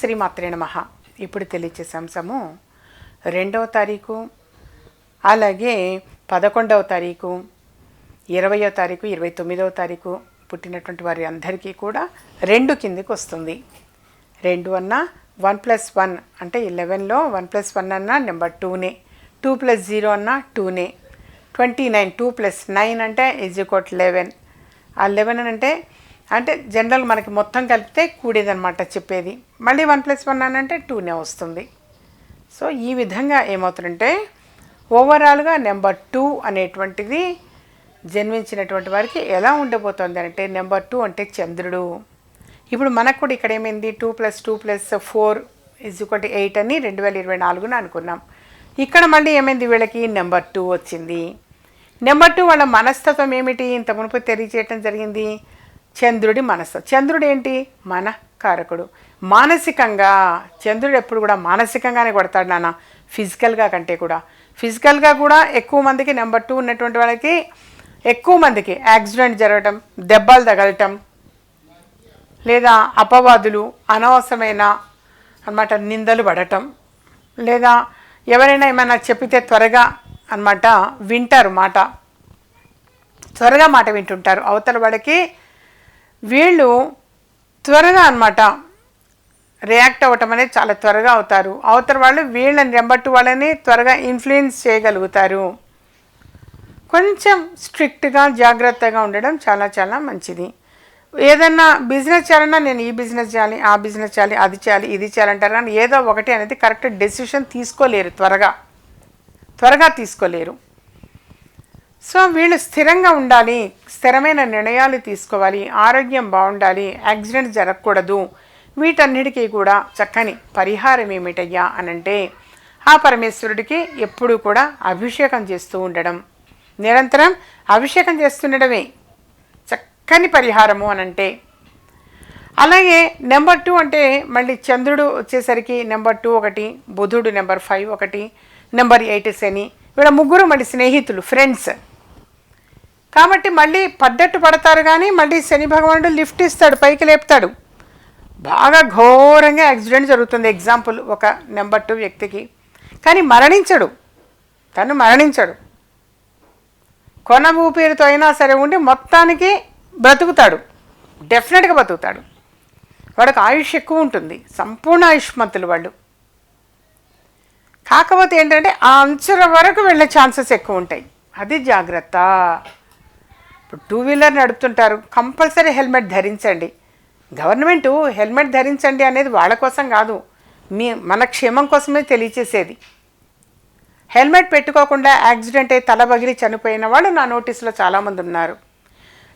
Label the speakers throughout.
Speaker 1: శ్రీ మాత్రే నమ. ఇప్పుడు తెలియచేసే అంశము రెండవ తారీఖు అలాగే పదకొండవ తారీఖు ఇరవయో తారీఖు ఇరవై తొమ్మిదవ తారీఖు పుట్టినటువంటి వారి అందరికీ కూడా రెండు కిందికి వస్తుంది. రెండు అన్న వన్ ప్లస్ వన్ అంటే లెవెన్లో వన్ ప్లస్ వన్ అన్న నెంబర్ టూనే. టూ ప్లస్ జీరో అన్న టూనే. Twenty nine two plus nine అంటే ఈజ్ ఈక్వల్ లెవెన్. ఆ లెవెన్ అంటే అంటే జనరల్ మనకి మొత్తం కలిపితే కూడేదనమాట చెప్పేది. మళ్ళీ వన్ ప్లస్ వన్ అని అంటే టూనే వస్తుంది. సో ఈ విధంగా ఏమవుతుందంటే ఓవరాల్గా నెంబర్ టూ అనేటువంటిది జన్మించినటువంటి వారికి ఎలా ఉండబోతోంది అంటే నెంబర్ టూ అంటే చంద్రుడు. ఇప్పుడు మనకు కూడా ఇక్కడ ఏమైంది? Two plus two plus four is ఒకటి ఎయిట్ అని రెండు వేల ఇరవై నాలుగున అనుకున్నాం. ఇక్కడ మళ్ళీ ఏమైంది? వీళ్ళకి నెంబర్ టూ వచ్చింది. నెంబర్ టూ వాళ్ళ మనస్తత్వం ఏమిటి? ఇంత మునుపు తెలియచేయటం జరిగింది. చంద్రుడి మనస్సు. చంద్రుడు ఏంటి? మన కారకుడు. మానసికంగా చంద్రుడు ఎప్పుడు కూడా మానసికంగానే కొడతాడు నాన్న. ఫిజికల్గా కంటే కూడా. ఫిజికల్గా కూడా ఎక్కువ మందికి నెంబర్ టూ ఉన్నటువంటి వాళ్ళకి ఎక్కువ మందికి యాక్సిడెంట్ జరగటం దెబ్బలు తగలటం లేదా అపవాదులు అనవసరమైన అనమాట నిందలు పడటం లేదా ఎవరైనా ఏమైనా చెప్పితే త్వరగా అనమాట వింటారు మాట. త్వరగా మాట వింటుంటారు. అవతల వాళ్ళకి వీళ్ళు త్వరగా అన్నమాట రియాక్ట్ అవ్వటం అనేది చాలా త్వరగా అవుతారు. అవతల వాళ్ళు వీళ్ళని రెంబట్టు వాళ్ళని త్వరగా ఇన్ఫ్లుయెన్స్ చేయగలుగుతారు. కొంచెం స్ట్రిక్ట్గా జాగ్రత్తగా ఉండడం చాలా చాలా మంచిది. ఏదన్నా బిజినెస్ చేయాలన్నా నేను ఈ బిజినెస్ చేయాలి ఆ బిజినెస్ చేయాలి అది చేయాలి ఇది చేయాలంటారు కానీ ఏదో ఒకటి అనేది కరెక్ట్ డెసిషన్ తీసుకోలేరు త్వరగా. త్వరగా తీసుకోలేరు. సో వీళ్ళు స్థిరంగా ఉండాలి స్థిరమైన నిర్ణయాలు తీసుకోవాలి ఆరోగ్యం బాగుండాలి యాక్సిడెంట్ జరగకూడదు. వీటన్నిటికీ కూడా చక్కని పరిహారం ఏమిటయ్యా అనంటే ఆ పరమేశ్వరుడికి ఎప్పుడూ కూడా అభిషేకం చేస్తూ ఉండడం. నిరంతరం అభిషేకం చేస్తుండడమే చక్కని పరిహారము అనంటే. అలాగే నెంబర్ టూ అంటే మళ్ళీ చంద్రుడు వచ్చేసరికి నెంబర్ టూ ఒకటి బుధుడు నెంబర్ ఫైవ్ ఒకటి నెంబర్ ఎయిట్ శని వీళ్ళ ముగ్గురు మళ్ళీ స్నేహితులు ఫ్రెండ్స్. కాబట్టి మళ్ళీ పడ్డట్టు పడతారు కానీ మళ్ళీ శని భగవానుడు లిఫ్ట్ ఇస్తాడు పైకి లేపుతాడు. బాగా ఘోరంగా యాక్సిడెంట్ జరుగుతుంది. ఎగ్జాంపుల్ ఒక నెంబర్ టూ వ్యక్తికి. కానీ మరణించడు. తను మరణించడు. కొన ఊపిరితో అయినా సరే ఉండి మొత్తానికి బ్రతుకుతాడు. డెఫినెట్గా బ్రతుకుతాడు. వాడికి ఆయుష్ ఎక్కువ ఉంటుంది. సంపూర్ణ ఆయుష్మంతులు వాళ్ళు. కాకపోతే ఏంటంటే ఆ అంచుల వరకు వెళ్ళే ఛాన్సెస్ ఎక్కువ ఉంటాయి. అది జాగ్రత్త. ఇప్పుడు టూ వీలర్ నడుపుతుంటారు. కంపల్సరీ హెల్మెట్ ధరించండి. గవర్నమెంట్ హెల్మెట్ ధరించండి అనేది వాళ్ళ కోసం కాదు. మీ మన క్షేమం కోసమే తెలియచేసేది. హెల్మెట్ పెట్టుకోకుండా యాక్సిడెంట్ అయి తల బగిలి చనిపోయిన వాళ్ళు నా నోటీసులో చాలామంది ఉన్నారు.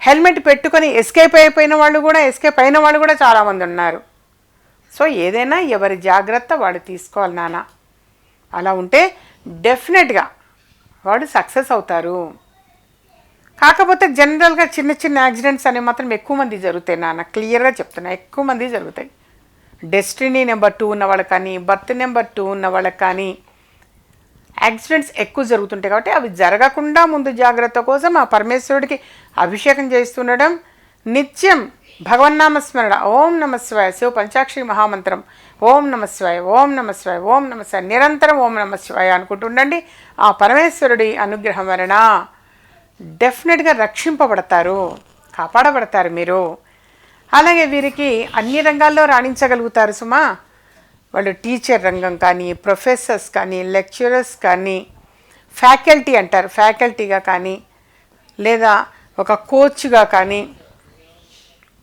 Speaker 1: హెల్మెట్ పెట్టుకొని ఎస్కేప్ అయిపోయిన వాళ్ళు కూడా ఎస్కేప్ అయిన వాళ్ళు కూడా చాలామంది ఉన్నారు. సో ఏదైనా ఎవరి జాగ్రత్త వాడు తీసుకోవాలి నాన్న. అలా ఉంటే డెఫినెట్గా వాడు సక్సెస్ అవుతారు. కాకపోతే జనరల్గా చిన్న చిన్న యాక్సిడెంట్స్ అనేవి మాత్రం ఎక్కువ మంది జరుగుతాయి నాన్న. క్లియర్గా చెప్తున్నా ఎక్కువ మంది జరుగుతాయి. డెస్టినీ నెంబర్ టూ ఉన్న వాళ్ళకి కానీ బర్త్ నెంబర్ టూ ఉన్న వాళ్ళకి కానీ యాక్సిడెంట్స్ ఎక్కువ జరుగుతుంటాయి కాబట్టి అవి జరగకుండా ముందు జాగ్రత్త కోసం ఆ పరమేశ్వరుడికి అభిషేకం చేస్తుండడం నిత్యం భగవన్నామస్మరణ ఓం నమస్వాయ శివ పంచాక్షరి మహామంత్రం. ఓం నమస్వాయ ఓం నమస్వాయ ఓం నమస్వాయ నిరంతరం ఓం నమస్వాయ అనుకుంటుండండి. ఆ పరమేశ్వరుడి అనుగ్రహం వలన డెఫినెట్గా రక్షింపబడతారు కాపాడబడతారు మీరు. అలాగే వీరికి అన్ని రంగాల్లో రాణించగలుగుతారు సుమా. వాళ్ళు టీచర్ రంగం కానీ ప్రొఫెసర్స్ కానీ లెక్చరర్స్ కానీ ఫ్యాకల్టీ అంటారు ఫ్యాకల్టీగా కానీ లేదా ఒక కోచ్గా కానీ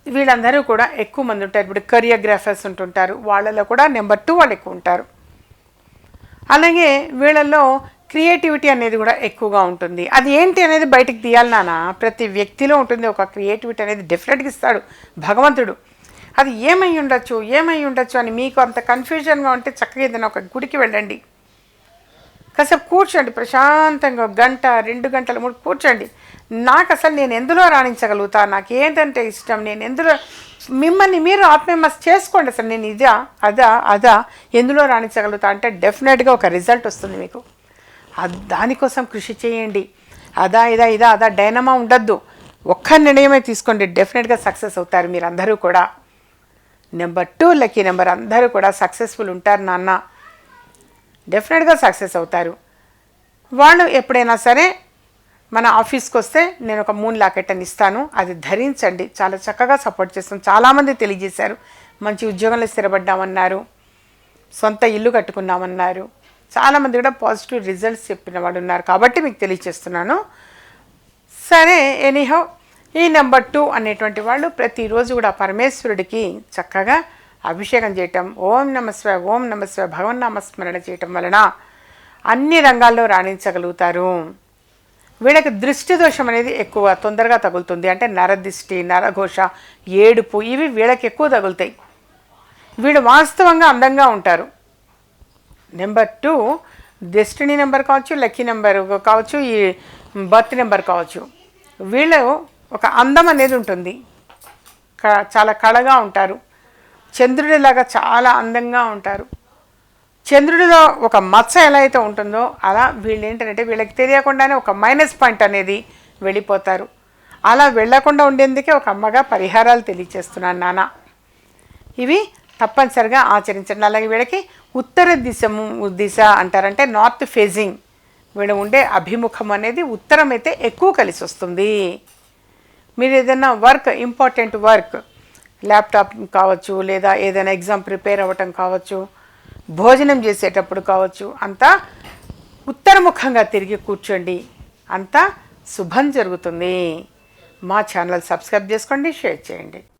Speaker 1: వీళ్ళందరూ కూడా ఎక్కువ మంది ఉంటారు. ఇప్పుడు కొరియోగ్రాఫర్స్ ఉంటుంటారు వాళ్ళలో కూడా నెంబర్ టూ వాళ్ళు ఎక్కువ ఉంటారు. అలాగే వీళ్ళల్లో క్రియేటివిటీ అనేది కూడా ఎక్కువగా ఉంటుంది. అది ఏంటి అనేది బయటికి తీయాలి నాన్న. ప్రతి వ్యక్తిలో ఉంటుంది ఒక క్రియేటివిటీ అనేది డెఫినెట్గా ఇస్తాడు భగవంతుడు. అది ఏమై ఉండొచ్చు ఏమై ఉండొచ్చు అని మీకు అంత కన్ఫ్యూజన్గా ఉంటే చక్కగా ఏదైనా ఒక గుడికి వెళ్ళండి. కాసేపు కూర్చోండి ప్రశాంతంగా గంట రెండు గంటల మూడు కూర్చోండి. నాకు అసలు నేను ఎందులో రాణించగలుగుతా? నాకు ఏంటంటే ఇష్టం? నేను ఎందులో మిమ్మల్ని మీరు ఆత్మీయమస్ చేసుకోండి అసలు. నేను ఇదా అదా అదా ఎందులో రాణించగలుగుతా? అంటే డెఫినెట్గా ఒక రిజల్ట్ వస్తుంది మీకు. దానికోసం కృషి చేయండి. అదా ఇదా ఇదా అదా డైనమా ఉండద్దు. ఒక్క నిర్ణయమే తీసుకోండి. డెఫినెట్గా సక్సెస్ అవుతారు మీరందరూ కూడా. నెంబర్ టూ లక్కీ నెంబర్ అందరూ కూడా సక్సెస్ఫుల్ ఉంటారు నాన్న. డెఫినెట్గా సక్సెస్ అవుతారు. వాళ్ళు ఎప్పుడైనా సరే మన ఆఫీస్కి వస్తే నేను ఒక మూన్ లాకెట్ అని ఇస్తాను. అది ధరించండి. చాలా చక్కగా సపోర్ట్ చేస్తాం. చాలామంది తెలియజేశారు. మంచి ఉద్యోగంలో స్థిరపడ్డామన్నారు. సొంత ఇల్లు కట్టుకున్నామన్నారు. చాలామంది కూడా పాజిటివ్ రిజల్ట్స్ చెప్పిన వాళ్ళు ఉన్నారు కాబట్టి మీకు తెలియజేస్తున్నాను సరే ఎనీహౌ ఈ నెంబర్ టూ అనేటువంటి వాళ్ళు ప్రతిరోజు కూడా పరమేశ్వరుడికి చక్కగా అభిషేకం చేయటం ఓం నమస్వ ఓం నమస్వ భగవన్ నామస్మరణ చేయటం వలన అన్ని రంగాల్లో రాణించగలుగుతారు. వీళ్ళకి దృష్టి దోషం అనేది ఎక్కువ తొందరగా తగులుతుంది. అంటే నరదిష్టి నరఘోష ఏడుపు ఇవి వీళ్ళకి ఎక్కువ తగులుతాయి. వీళ్ళు వాస్తవంగా అందంగా ఉంటారు. నెంబర్ టూ డెస్టినీ నెంబర్ కావచ్చు లక్కీ నెంబర్ కావచ్చు ఈ బర్త్ నెంబర్ కావచ్చు. వీళ్ళు ఒక అందం అనేది ఉంటుంది. క- చాలా కళగా ఉంటారు. చంద్రుడిలాగా చాలా అందంగా ఉంటారు. చంద్రుడిలో ఒక మచ్చ ఎలా అయితే ఉంటుందో అలా వీళ్ళు ఏంటంటే వీళ్ళకి తెలియకుండానే ఒక మైనస్ పాయింట్ అనేది వెళ్ళిపోతారు. అలా వెళ్ళకుండా ఉండేందుకే ఒక అమ్మగా పరిహారాలు తెలియచేస్తున్నాను నాన్న. ఇవి తప్పనిసరిగా ఆచరించండి. అలాగే వీళ్ళకి ఉత్తర దిశము దిశ అంటారంటే నార్త్ ఫేజింగ్ వీడు ఉండే అభిముఖం అనేది ఉత్తరం అయితే ఎక్కువ కలిసి వస్తుంది. మీరు ఏదైనా వర్క్ ఇంపార్టెంట్ వర్క్ ల్యాప్టాప్ కావచ్చు లేదా ఏదైనా ఎగ్జామ్ ప్రిపేర్ అవ్వటం కావచ్చు భోజనం చేసేటప్పుడు కావచ్చు అంతా ఉత్తరముఖంగా తిరిగి కూర్చోండి. అంతా శుభం జరుగుతుంది. మా ఛానల్ సబ్స్క్రైబ్ చేసుకోండి షేర్ చేయండి.